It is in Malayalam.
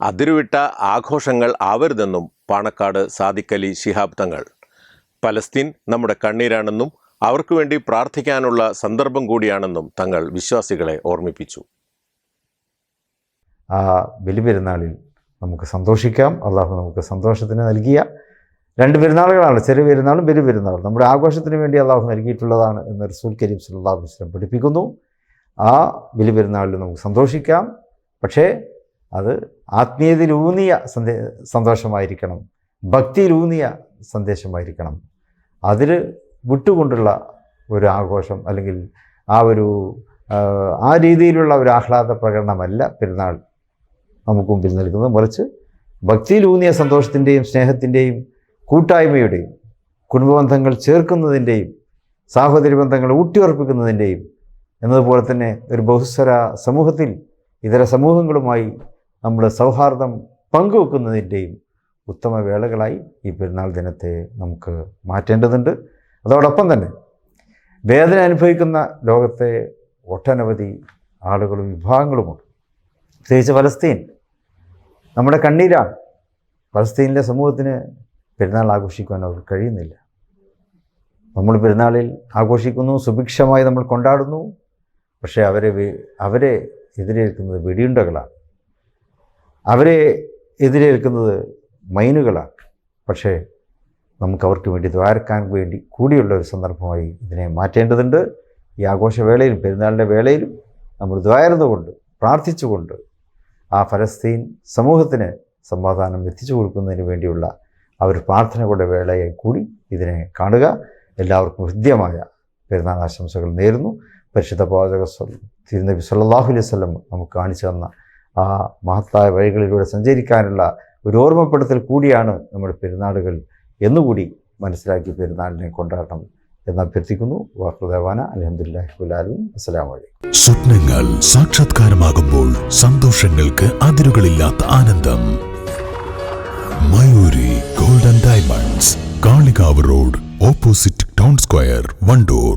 അതിരുവിട്ട ആഘോഷങ്ങൾ ആവരുതെന്നും പാണക്കാട് സാദിക്കലി ശിഹാബ് തങ്ങൾ. പലസ്തീൻ നമ്മുടെ കണ്ണീരാണെന്നും അവർക്കു വേണ്ടി പ്രാർത്ഥിക്കാനുള്ള സന്ദർഭം കൂടിയാണെന്നും തങ്ങൾ വിശ്വാസികളെ ഓർമ്മിപ്പിച്ചു. ആ ബലിപെരുന്നാളിൽ നമുക്ക് സന്തോഷിക്കാം. അള്ളാഹു നമുക്ക് സന്തോഷത്തിന് നൽകിയ രണ്ട് പെരുന്നാളുകളാണ്. ചെറിയ പെരുന്നാളും ബലി പെരുന്നാളും. നമ്മുടെ ആഘോഷത്തിന് വേണ്ടി അള്ളാഹു നൽകിയിട്ടുള്ളതാണ് എന്ന് റസൂൽ കരീം അലൈഹി വസല്ലം പഠിപ്പിക്കുന്നു. ആ ബലി പെരുന്നാളിൽ നമുക്ക് സന്തോഷിക്കാം. പക്ഷേ അത് ആത്മീയതയിലൂന്നിയ സന്ദേ സന്തോഷമായിരിക്കണം. ഭക്തിയിലൂന്നിയ സന്ദേശമായിരിക്കണം. അതിൽ വിട്ടുകൊണ്ടുള്ള ഒരു ആഘോഷം അല്ലെങ്കിൽ ആ ഒരു ആ, രീതിയിലുള്ള ഒരു ആഹ്ലാദ പ്രകടനമല്ല പെരുന്നാൾ നമുക്ക് മുമ്പിൽ നൽകുന്നത്. മറിച്ച് ഭക്തിയിലൂന്നിയ സന്തോഷത്തിന്റെയും സ്നേഹത്തിന്റെയും കൂട്ടായ്മയുടെയും കുടുംബബന്ധങ്ങൾ ചേർക്കുന്നതിന്റെയും സാഹോദര്യ ബന്ധങ്ങൾ ഊട്ടിയുറപ്പിക്കുന്നതിന്റെയും എന്നതുപോലെ തന്നെ ഒരു ബഹുസ്വര സമൂഹത്തിൽ ഇതര സമൂഹങ്ങളുമായി നമ്മൾ സൗഹാർദ്ദം പങ്കുവെക്കുന്നതിന്റെയും ഉത്തമ വേളകളായി ഈ പെരുന്നാൾ ദിനത്തെ നമുക്ക് മാറ്റേണ്ടതുണ്ട്. അതോടൊപ്പം തന്നെ വേദന അനുഭവിക്കുന്ന ലോകത്തെ ഒട്ടനവധി ആളുകളും വിഭാഗങ്ങളുമുണ്ട്. പ്രത്യേകിച്ച് ഫലസ്തീൻ. നമ്മുടെ കണ്ണീരാണ്. ഫലസ്തീനിലെ സമൂഹത്തിന് പെരുന്നാൾ ആഘോഷിക്കുവാൻ അവർക്ക് കഴിയുന്നില്ല. നമ്മൾ പെരുന്നാളിൽ ആഘോഷിക്കുന്നു സുഭിക്ഷമായി നമ്മൾ കൊണ്ടാടുന്നു. പക്ഷേ അവരെ അവരെ എതിരേൽക്കുന്നത് വെടിയുണ്ടകളാണ്. അവരെ എതിരേൽക്കുന്നത് മൈനുകളാണ് പക്ഷേ നമുക്ക് അവർക്ക് വേണ്ടി ദ്വാരക്കാൻ വേണ്ടി കൂടിയുള്ള ഒരു സന്ദർഭമായി ഇതിനെ മാറ്റേണ്ടതുണ്ട്. ഈ ആഘോഷവേളയിലും പെരുന്നാളിന്റെ വേളയിലും നമ്മൾ ദ്വാരുന്നുകൊണ്ട് പ്രാർത്ഥിച്ചുകൊണ്ട് ആ ഫലസ്തീൻ സമൂഹത്തിന് സമാധാനം എത്തിച്ചു കൊടുക്കുന്നതിന് വേണ്ടിയുള്ള ആ ഒരു പ്രാർത്ഥനകളുടെ വേളയായി കൂടി ഇതിനെ കാണുക. എല്ലാവർക്കും ഹൃദ്യമായ പെരുന്നാൾ ആശംസകൾ നേരുന്നു. പരിശുദ്ധ പാചക തിരുനബി സല്ലല്ലാഹു അലൈഹി വസല്ലം നമുക്ക് കാണിച്ചു തന്ന ആ മഹത്തായ വഴികളിലൂടെ സഞ്ചരിക്കാനുള്ള ഒരു ഓർമ്മപ്പെടുത്തൽ കൂടിയാണ് നമ്മുടെ പെരുന്നാളുകൾ എന്നുകൂടി മനസ്സിലാക്കി പെരുന്നാളിനെ കൊണ്ടാടണം എന്ന് അഭ്യർത്ഥിക്കുന്നു. വാർത്തദേവാന അലഹമുല്ലാഹി ബുലാലും അസ്സലാമു അലൈക്കും. സ്വപ്നങ്ങൾ സാക്ഷാത്കാരമാകുമ്പോൾ സന്തോഷങ്ങൾക്ക് അതിരുകളില്ലാത്ത ആനന്ദം. Mayoori golden diamonds Kalikavu road opposite town square Wandoor.